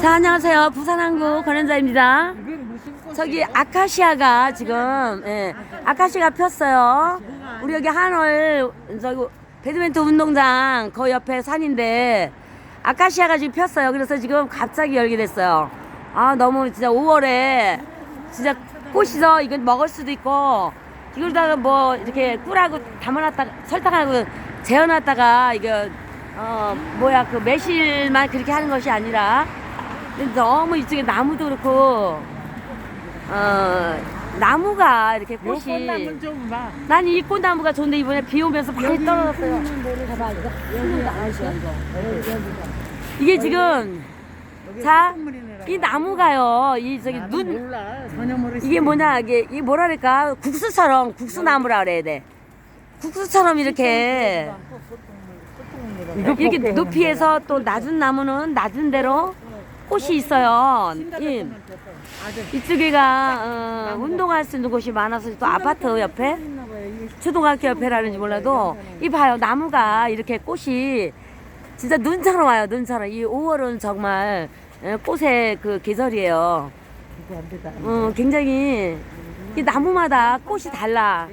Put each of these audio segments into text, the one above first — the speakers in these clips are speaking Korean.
자, 안녕하세요. 부산항구 권현자입니다. 저기 아카시아가 지금, 예, 아카시아가 폈어요. 우리 여기 한월, 저기, 배드민턴 운동장 그 옆에 산인데, 아카시아가 지금 폈어요. 그래서 지금 갑자기 열게 됐어요. 아, 너무 진짜 5월에 진짜 꽃이서 이건 먹을 수도 있고, 이걸다가 뭐 이렇게 꿀하고 담아놨다가, 설탕하고 재워놨다가, 이거, 어, 뭐야, 그 매실만 그렇게 하는 것이 아니라, 너무 이쪽에 나무도 그렇고, 어, 나무가 이렇게 꽃이. 꽃나무 좀 봐. 난 이 꽃나무가 좋은데 이번에 비 오면서 많이 떨어졌어요. 봐봐, 이거. 이거. 이게 지금, 자, 이 나무가요, 이 저기 눈, 몰라. 전혀. 이게 뭐냐, 이게, 이게 뭐라 그럴까? 국수처럼, 국수나무라 그래야 돼. 국수처럼 이렇게, 이렇게 높이에서 또 낮은 나무는 낮은 대로 꽃이 있어요. 이, 이쪽에가 어, 운동할 수 있는 곳이 많아서 또 아파트 옆에? 초등학교 옆에라는지 몰라도 이 봐요. 나무가 이렇게 꽃이 진짜 눈처럼 와요. 눈처럼. 이 5월은 정말 에, 꽃의 그 계절이에요. 어, 굉장히 이 나무마다 꽃이 달라.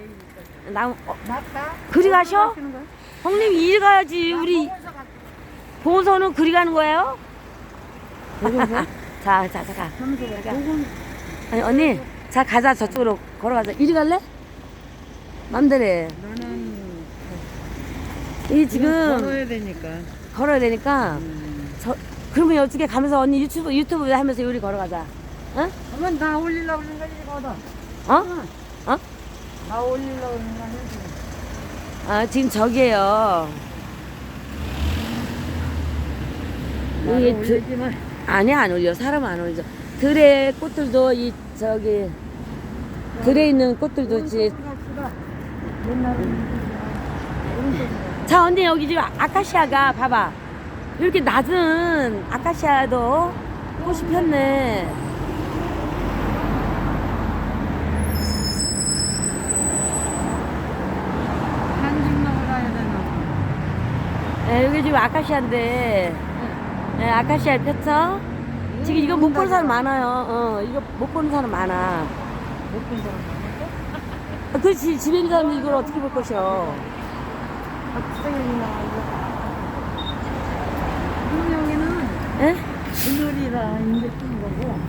나무 어, 그리 가셔? 형님 이리 가야지. 우리 보건소는 그리 가는 거예요? 자, 자, 잠깐. 아니, 언니, 자, 가자. 저쪽으로 걸어가자. 이리 갈래? 맘대로 해. 나는 이 지금 걸어야 되니까. 걸어야 되니까, 저, 그러면 이쪽에 가면서 언니 유튜브, 유튜브 하면서 요리 걸어가자. 응? 한번 다 올리려고 그러는 거지 거다. 어? 어? 다 올리려고 그러는 거 해야지. 아, 지금 저기에요. 나는 드, 올리지만 아니, 안 올려. 사람 안 올리죠. 들에 꽃들도 이, 저기, 들에 있는 꽃들도 지 자 언니 여기 지금 아카시아가 봐봐 이렇게 낮은 아카시아도 꽃이 폈네 한집 나가야 되나. 네, 여기 지금 아카시아인데 네, 아카시아 폈죠 지금 이거 못 보는 사람 많아요. 어 이거 못 보는 사람 많아. 못 본 사람 아, 그렇지 집에 있는 사람이 이걸 어떻게 볼 것이요? 학생이 나가고. 분명히는 예? 그늘이라 이제 뜬 거고.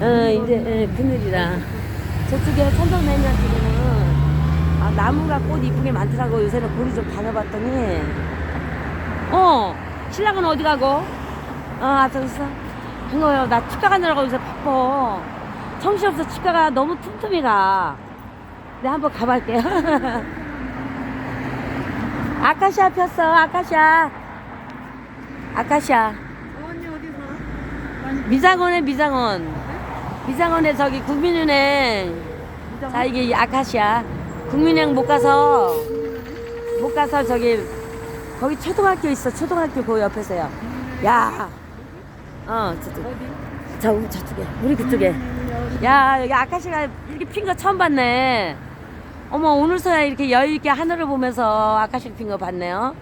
어 이제 예, 그늘이라. 저쪽에 천정매면 쪽에는 아, 나무가 꽃 이쁘게 많더라고 요새는 볼이 좀 다녀봤더니. 어 신랑은 어디 가고 어 있어 반가워요. 나 치과 가느라고 요새 바빠. 정신없어. 치과가 너무 틈틈이 가 내가 한번 가볼게요 아카시아 폈어. 아카시아. 아카시아. 언니 어디 살아? 미장원에 미장원. 미장원에 저기 국민은행. 자 이게 이 아카시아. 국민은행 못 가서 못 가서 저기 거기 초등학교 있어. 초등학교 그 옆에서요. 야 어 저쪽 저 우리 저쪽에 우리 그쪽에 야 여기 아카시아 이렇게 핀 거 처음 봤네 어머 오늘서야 이렇게 여유 있게 하늘을 보면서 아카시아 핀거 봤네요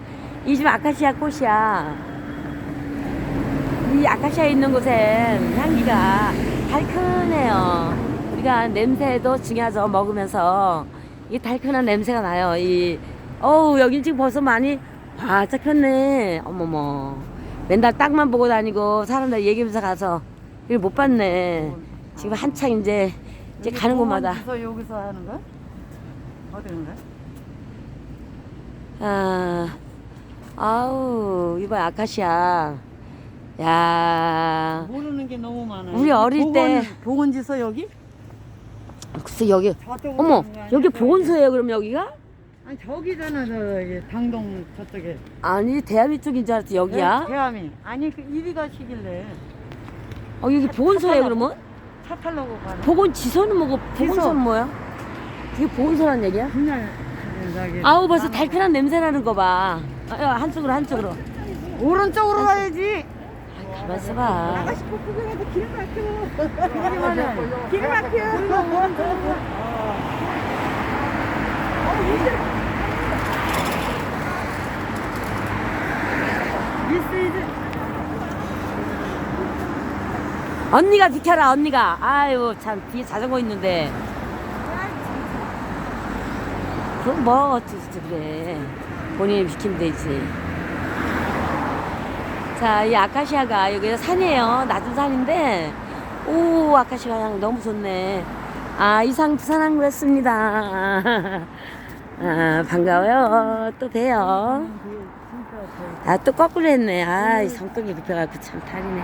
이 집 아카시아 꽃이야 이 아카시아에 있는 곳엔 향기가 달큰해요. 우리가 냄새도 중요하죠. 먹으면서 이 달큰한 냄새가 나요. 이 어우 여긴 지금 벌써 많이 활짝 폈네. 어머머. 맨날 땅만 보고 다니고 사람들 얘기하면서 가서 이걸 못 봤네. 지금 한창 이제 이제 가는 곳마다 여기서 여기서 하는 거야? 어디는 거야? 아 아우 이거 아카시아. 야 모르는 게 너무 많아. 우리 어릴 때- 보건지서 여기? 글쎄 여기 저쪽으로 어머 가는 거 아니야? 여기 보건소예요 그럼 여기가? 아니 저기잖아 저 여기 당동 저쪽에. 아니 대하미 쪽인 줄 알았지 여기야? 네? 대함이. 아니 그 이리 가시길래 어 여기 보건소예요 그러면? 차 타려고 가는. 보건지소는 뭐고 보건소는 뭐야? 이게 보건소란 얘기야? 그냥 저기 아우 벌써 달큰한 냄새 나는 거 봐. 아, 야, 한쪽으로 한쪽으로. 오른쪽으로 가야지. 가만 있어봐. 싶어 그거라도 길 막혀. 길이 말이야. 길 막혀. 오른쪽으로. 미스 이제 언니가 비켜라 언니가. 아유 참 뒤에 자전거 있는데. 그럼 뭐 어쩌지 그래. 본인이 비키면 되지. 자 이 아카시아가 여기가 산이에요. 낮은 산인데. 오 아카시아 향 너무 좋네. 아 이상 부산항구였습니다. 아 반가워요. 또 봬요. 아 또 거꾸로 했네. 아이 성격이 급해갖고 참 탈이네